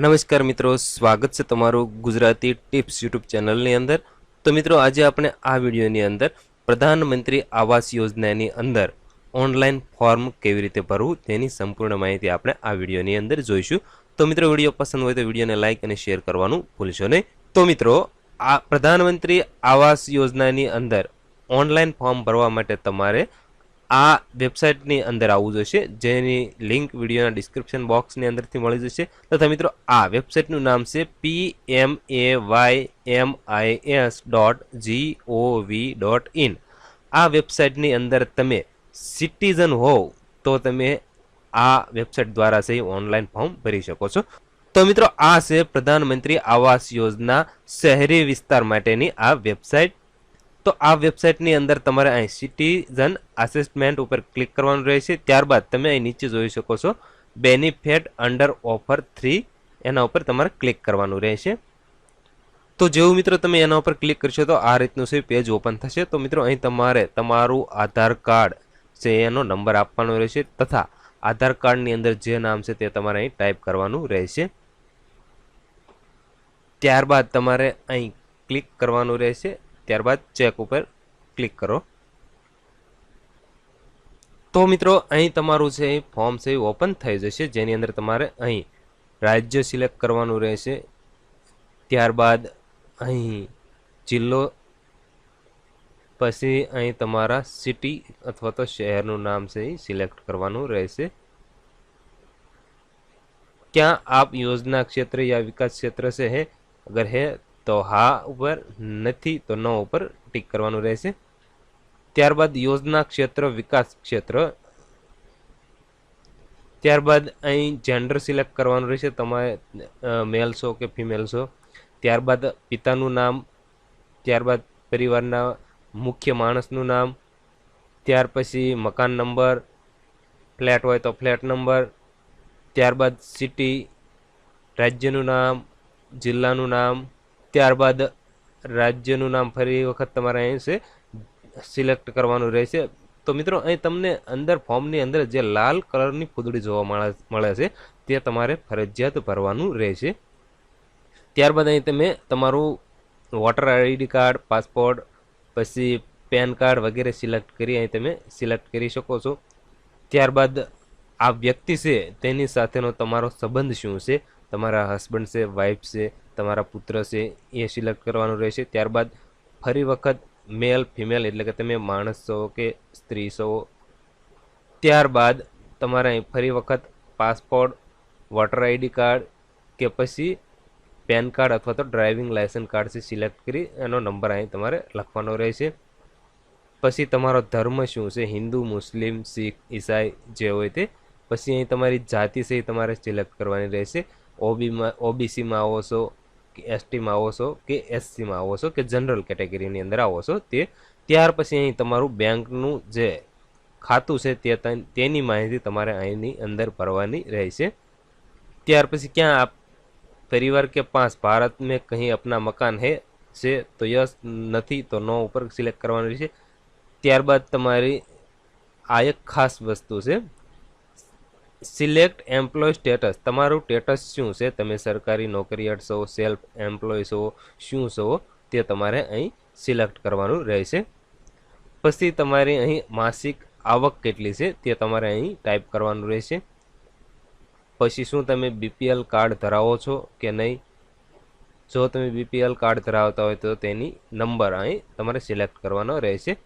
નમસ્કાર મિત્રો, સ્વાગત છે તમારું ગુજરાતી ટિપ્સ યુટ્યુબ ચેનલની અંદર. તો મિત્રો, આજે આપણે આ વિડીયોની અંદર પ્રધાનમંત્રી આવાસ યોજનાની અંદર ઓનલાઈન ફોર્મ કેવી રીતે ભરવું તેની સંપૂર્ણ માહિતી આપણે આ વિડીયોની અંદર જોઈશું. તો મિત્રો, વીડિયો પસંદ હોય તો વિડીયોને લાઇક અને શેર કરવાનું ભૂલશો નહીં. તો મિત્રો, આ પ્રધાનમંત્રી આવાસ યોજનાની અંદર ઓનલાઈન ફોર્મ ભરવા માટે તમારે આ વેબસાઇટની અંદર આવવું જોઈશે, જેની લિંક વિડીયોના ડિસ્ક્રિપ્શન બોક્સની અંદરથી મળી જશે. તથા મિત્રો, આ વેબસાઇટનું નામ છે P M A Y M I S dot G O V dot in આ વેબસાઇટની અંદર તમે સિટીઝન હોવ તો તમે આ વેબસાઇટ દ્વારા છે ઓનલાઈન ફોર્મ ભરી શકો છો. તો મિત્રો, આ છે પ્રધાનમંત્રી આવાસ યોજના શહેરી વિસ્તાર માટેની આ વેબસાઇટ. તો આ વેબસાઇટની અંદર તમારે અહીં સિટીઝન અસેસમેન્ટ ઉપર ક્લિક કરવાનું રહેશે. ત્યારબાદ તમે અહીં નીચે જોઈ શકો છો બેનિફિટ અંડર ઓફર થ્રી એના ઉપર તમારે ક્લિક કરવાનું રહેશે. તો જેવું મિત્રો તમે એના ઉપર ક્લિક કરશો તો આ રીતનું છે, પેજ ઓપન થશે. તો મિત્રો અહીં તમારે તમારું આધાર કાર્ડ છે, એનો નંબર આપવાનો રહેશે તથા આધાર કાર્ડની અંદર જે નામ છે તે તમારે અહીં ટાઈપ કરવાનું રહેશે. ત્યારબાદ તમારે અહીં ક્લિક કરવાનું રહેશે. ત્યારબાદ ચેક ઉપર ક્લિક કરો. તો મિત્રો, અહીં તમારું છે ફોર્મ છે ઓપન થઈ જશે. જેની અંદર તમારે અહીં રાજ્ય સિલેક્ટ કરવાનું રહેશે. ત્યારબાદ અહીં જિલ્લો, પછી અહીં તમારા સિટી અથવા તો શહેરનું નામ છે, એ સિલેક્ટ કરવાનું રહેશે. ક્યાં આપ યોજના ક્ષેત્ર યા વિકાસ ક્ષેત્ર છે, હે? અગર હે તો હા ઉપર, નથી તો નો ઉપર ટીક કરવાનું રહેશે. ત્યારબાદ યોજના ક્ષેત્ર, વિકાસ ક્ષેત્ર. ત્યારબાદ અહીં જેન્ડર સિલેક્ટ કરવાનું રહેશે. તમારે મેલ છો કે ફિમેલ છો. ત્યારબાદ પિતાનું નામ, ત્યારબાદ પરિવારના મુખ્ય માણસનું નામ, ત્યાર પછી મકાન નંબર, ફ્લેટ હોય તો ફ્લેટ નંબર, ત્યારબાદ સિટી રાજ્યનું નામ, જિલ્લાનું નામ ત્યારબાદ રાજ્યનું નામ ફરી વખત તમારે અહીં છે સિલેક્ટ કરવાનું રહેશે. તો મિત્રો, અહીં તમને અંદર ફોર્મની અંદર જે લાલ કલરની ફૂદડી જોવા મળે છે, તે તમારે ફરજિયાત ભરવાનું રહેશે. ત્યારબાદ અહીં તમે તમારું વોટર આઈડી કાર્ડ પાસપોર્ટ પછી પેન કાર્ડ વગેરે સિલેક્ટ કરી અહીં તમે સિલેક્ટ કરી શકો છો. ત્યારબાદ આ વ્યક્તિ છે, તેની સાથેનો તમારો સંબંધ શું છે? તમારા હસબન્ડ છે વાઈફ છે તમારા પુત્ર છે, એ સિલેક્ટ કરવાનું રહેશે. ત્યારબાદ ફરી વખત મેલ ફિમેલ એટલે કે તમે માણસ છો કે સ્ત્રી છો. ત્યારબાદ તમારે અહીં ફરી વખત પાસપોર્ટ વોટર આઈડી કાર્ડ કે પછી પેન કાર્ડ અથવા તો ડ્રાઇવિંગ લાયસન્સ કાર્ડ છે સિલેક્ટ કરી એનો નંબર અહીં તમારે લખવાનો રહેશે. પછી તમારો ધર્મ શું છે? હિન્દુ, મુસ્લિમ, શીખ, ઈસાઈ જે હોય તે. પછી અહીં તમારી જાતિ છે એ તમારે સિલેક્ટ કરવાની રહેશે. ઓબીમાં ઓબીસીમાં આવો છો કે એસટીમાં આવો છો કે એસસીમાં આવો છો કે જનરલ કેટેગરીની અંદર આવો છો, તે ત્યાર પછી અહીં તમારું બેંકનું જે ખાતું છે તે તેની માહિતી તમારે અહીંની અંદર ભરવાની રહેશે. ત્યાર પછી ક્યાં આપ પરિવાર કે પાંચ, ભારત મેં કહી અપના મકાન હે છે તો યસ, નથી તો નો ઉપર સિલેક્ટ કરવાનું રહેશે. ત્યારબાદ તમારી આ એક ખાસ વસ્તુ છે સિલેક્ટ એમ્પ્લોય સ્ટેટસ તમારું સ્ટેટસ શું છે? તમે સરકારી નોકરીયાત છો સેલ્ફ એમ્પ્લોય છો, શું છો? તે તમારે અહીં સિલેક્ટ કરવાનું રહેશે. પછી તમારી અહીં માસિક આવક કેટલી છે? તે તમારે અહીં ટાઈપ કરવાનું રહેશે. પછી શું તમે બીપીએલ કાર્ડ ધરાવો છો કે નહીં? જો તમે બીપીએલ કાર્ડ ધરાવતા હોય તો તેની નંબર અહીં તમારે સિલેક્ટ કરવાનો રહેશે.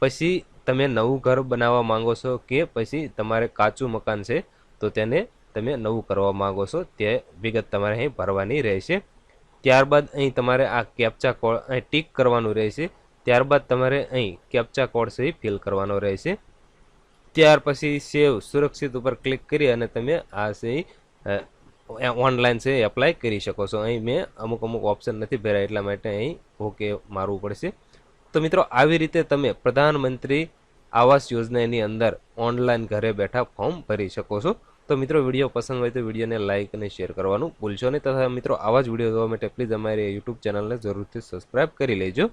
પછી તમે નવું ઘર બનાવવા માંગો છો કે પછી તમારે કાચું મકાન છે, તો તેને તમે નવું કરવા માંગો છો, તે વિગત તમારે અહીં ભરવાની રહેશે. ત્યારબાદ અહીં તમારે આ કેપ્ચા કોડ અહીં ટીક કરવાનું રહેશે. ત્યારબાદ તમારે અહીં કેપ્ચા કોડ છે ફિલ કરવાનો રહેશે. ત્યાર પછી સેવ સુરક્ષિત ઉપર ક્લિક કરી અને તમે આ છે ઓનલાઈન છે એપ્લાય કરી શકો છો. અહીં મેં અમુક અમુક ઓપ્શન નથી ભર્યા, એટલા માટે અહીં ઓકે મારવું પડશે. તો મિત્રો, આવી રીતે તમે પ્રધાનમંત્રી આવાસ યોજનાની અંદર ઓનલાઈન ઘરે બેઠા ફોર્મ ભરી શકો છો. તો મિત્રો વીડિયો પસંદ હોય તો વિડીયોને લાઇક અને શેર કરવાનું ભૂલશો નહીં. તથા મિત્રો આવા જ વીડિયો જોવા માટે પ્લીઝ અમારી યુટ્યુબ ચેનલને જરૂરથી સબસ્ક્રાઇબ કરી લેજો.